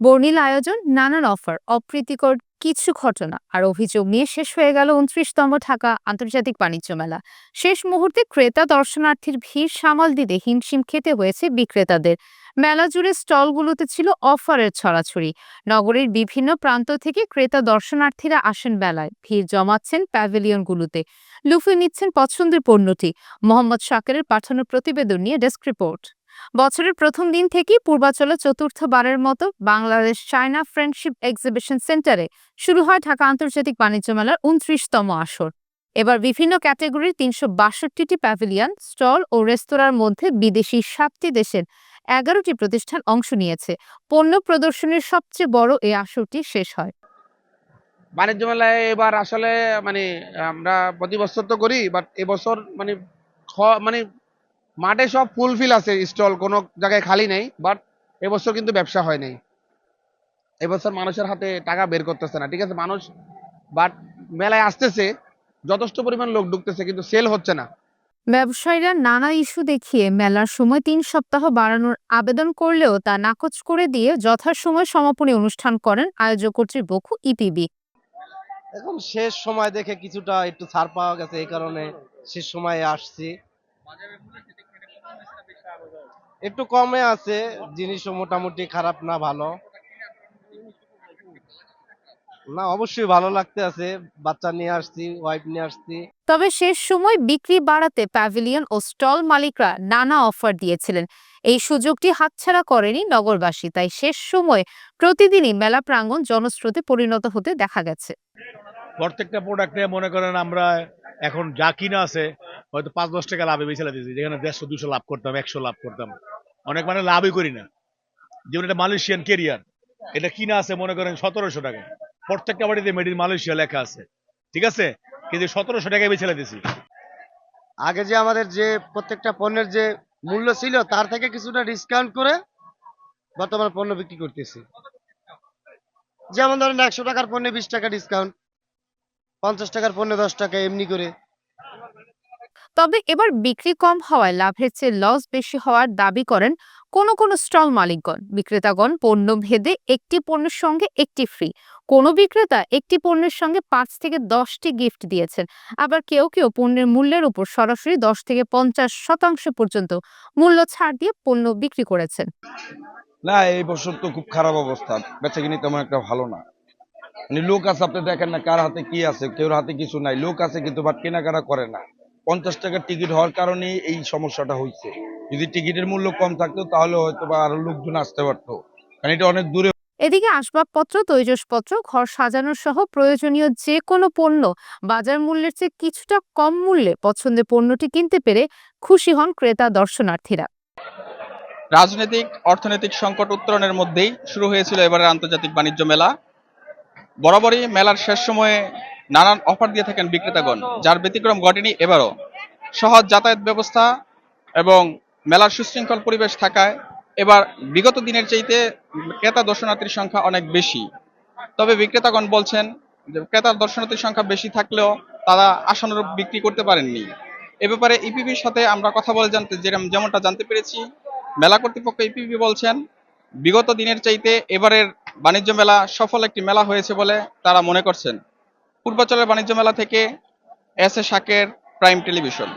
বর্ণিল আয়োজন, নানান অফার, অপ্রীতিকর কিছু ঘটনা, আর অভিযোগ নিয়ে শেষ হয়ে গেল উনত্রিশতম ঢাকা আন্তর্জাতিক বাণিজ্য মেলা। শেষ মুহূর্তে ক্রেতা দর্শনার্থীর ভিড় সামাল দিতে হিমশিম খেতে হয়েছে বিক্রেতাদের। মেলা জুড়ে স্টলগুলোতে ছিল অফারের ছড়াছড়ি। নগরীর বিভিন্ন প্রান্ত থেকে ক্রেতা দর্শনার্থীরা আসেন বেলায় ভিড় জমাচ্ছেন প্যাভিলিয়নগুলোতে। লুফে নিচ্ছেন পছন্দের পণ্যটি। মোহাম্মদ শাকেরের পাঠানো প্রতিবেদন নিয়ে ডেস্ক রিপোর্ট। বছরের প্রথম দিন থেকেই পূর্বাচলে চতুর্থবারের মতো বাংলাদেশ চায়না ফ্রেন্ডশিপ এক্সিবিশন সেন্টারে শুরু হয় ঢাকা আন্তর্জাতিক বাণিজ্য মেলার উনত্রিশতম আসর। এবার বিভিন্ন ক্যাটাগরির তিনশো বাষট্টিটি প্যাভিলিয়ন, স্টল ও রেস্তোরাঁর মধ্যে বিদেশি সাতটি দেশের এগারোটি প্রতিষ্ঠান অংশ নিয়েছে। পণ্য প্রদর্শনীর সবচেয়ে বড় এই আসরটি শেষ হয়। বাণিজ্য মেলায় এবার আসলে মানে আমরা প্রতি বছর তো করি বাট এবছর মানে মানে মাঠে সব ফুলফিল আছে স্টল কোনো জায়গায় খালি নেই বাট এবছর কিন্তু ব্যবসা হয় নাই। এবছর মানুষের হাতে টাকা বের করতেছে না ঠিক আছে? মানুষ বাট মেলায় আসতেছে যথেষ্ট পরিমাণ লোক ঢুকতেছে কিন্তু সেল হচ্ছে না। ব্যবসায়ীরা নানা ইস্যু দেখিয়ে মেলার সময় তিন সপ্তাহ বাড়ানোর আবেদন করলেও তা নাকচ করে দিয়ে যথাসময় সমাপনী অনুষ্ঠান করেন আয়োজক কর্তৃপক্ষ ইপিবি। এখন শেষ সময় দেখে কিছুটা একটু ছাড় পাওয়া গেছে এই কারণে শেষ সময়ে আসছি। একটু কমে আছে জিনিসও মোটামুটি খারাপ না ভালো। না অবশ্যই ভালো লাগতে আছে বাচ্চা নিয়ে আসছি ওয়াইফ নিয়ে আসছি। তবে শেষ সময় বিক্রি বাড়াতে প্যাভিলিয়ন ও স্টল মালিকরা নানা অফার দিয়েছিলেন। এই সুযোগটি হাতছাড়া করেনি নগরবাসী তাই শেষ সময় প্রতিদিনই মেলা প্রাঙ্গণ জনস্রোতে পরিণত হতে দেখা গেছে। প্রত্যেকটা প্রোডাক্টে মনে করেন আমরা এখন যা কিনা আছে, হয়তো পাঁচ, দশ টাকা লাভে বেছে দিচ্ছি যেখানে দেড়শো, দুশো লাভ করতাম, একশো লাভ করতাম। অনেক মানে লাভই করি না। যেমন এটা মালয়েশিয়ান কেরিয়ার এটা কিনা আছে মনে করেন সতেরোশো টাকা। প্রত্যেকটা বাড়িতে মেড ইন মালয়েশিয়া লেখা আছে। ঠিক আছে? কিন্তু সতেরোশো টাকায় বেছে দিছি আগে যে আমাদের যে প্রত্যেকটা পণ্যের যে মূল্য ছিল, তার থেকে কিছুটা ডিসকাউন্ট করে বর্তমানে পণ্য বিক্রি করতেছি। যেমন ধরেন একশো টাকার পণ্যে বিশ টাকা ডিসকাউন্ট পঞ্চাশ টাকার পণ্যে দশ টাকা এমনি করে। তবে এবার বিক্রি কম হওয়ায় লাভের চেয়ে লস বেশি হওয়ার দাবি করেন কোনো কোনো স্টল মালিকগণ। বিক্রেতাগণ পণ্য ভেদে একটি পণ্যের সঙ্গে একটি ফ্রি কোনো বিক্রেতা একটি পণ্যের সঙ্গে পাঁচ থেকে দশটি গিফট দিয়েছেন। আবার কেউ কেউ পণ্যের মূল্যের উপর সরাসরি দশ থেকে পঞ্চাশ শতাংশ পর্যন্ত মূল্য ছাড় দিয়ে পণ্য বিক্রি করেছেন। না এই বছর তো খুব খারাপ অবস্থা। বেচা কিনি তেমন একটা ভালো না। লোক আছে আপনি দেখেন না কার হাতে কি আছে কেউ হাতে কিছু নাই। লোক আছে কিন্তু বাট কেনাকাটা করে না। পঞ্চাশ টাকার টিকিট হওয়ার কারণে এই সমস্যাটা হয়েছে যদি টিকিটের মূল্য কম থাকতো তাহলে হয়তো বা আরও লোকজন আসতে পারতো। কারণ এটা অনেক দূরে এদিকে আসবাবপত্র তৈজসপত্র ঘর সাজানোর সহ প্রয়োজনীয় যে কোনো পণ্য বাজার মূল্যের চেয়ে কিছুটা কম মূল্যে পছন্দের পণ্যটি কিনতে পেরে খুশি হন ক্রেতা দর্শনার্থীরা। রাজনৈতিক অর্থনৈতিক সংকট উত্তরণের মধ্যেই শুরু হয়েছিল এবারের আন্তর্জাতিক বাণিজ্য মেলা। বরাবরই মেলার শেষ সময়ে নানান অফার দিয়ে থাকেন বিক্রেতাগণ, যার ব্যতিক্রম ঘটেনি এবারও। সহজ যাতায়াত ব্যবস্থা এবং মেলার সুশৃঙ্খল পরিবেশ থাকায় এবার বিগত দিনের চাইতে ক্রেতা দর্শনার্থীর সংখ্যা অনেক বেশি। তবে বিক্রেতাগণ বলছেন যে ক্রেতার দর্শনার্থীর সংখ্যা বেশি থাকলেও তারা আশানুরূপ বিক্রি করতে পারেননি। এ ব্যাপারে ইপিবির সাথে আমরা কথা বলে জানতে যেমনটা জানতে পেরেছি, মেলা কর্তৃপক্ষ ইপিবি বলছেন, বিগত দিনের চাইতে এবারের বাণিজ্য মেলা সফল একটি মেলা হয়েছে বলে তারা মনে করছেন। পূর্বাচলের বাণিজ্য মেলা থেকে এস এ শাকের প্রাইম টেলিভিশন।